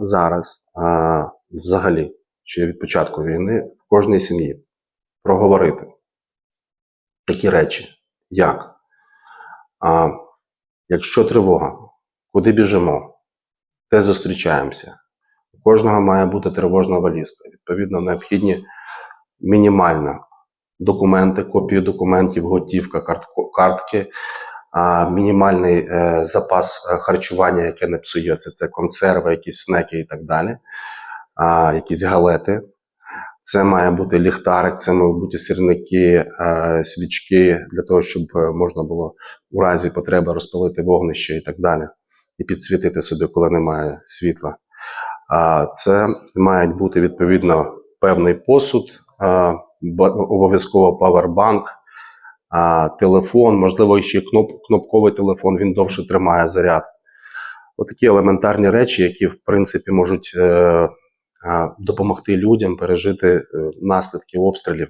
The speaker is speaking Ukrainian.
зараз, а, взагалі, чи від початку війни, в кожній сім'ї проговорити такі речі, як а, якщо тривога, куди біжимо, де зустрічаємося. У кожного має бути тривожна валізка. Відповідно, необхідні мінімально документи, копії документів, готівка, картки, мінімальний е, запас е, харчування, яке не псується, це консерви, якісь снеки і так далі, якісь галети. Це має бути ліхтарик, це мають бути сірники, е, свічки для того, щоб е, можна було у разі потреби розпалити вогнище і так далі, і підсвітити собі, коли немає світла. А Це мають бути відповідно певний посуд, а, обов'язково павербанк, а, телефон, можливо, ще кноп, кнопковий телефон, він довше тримає заряд. Отакі елементарні речі, які в принципі можуть е, е, допомогти людям пережити е, наслідки обстрілів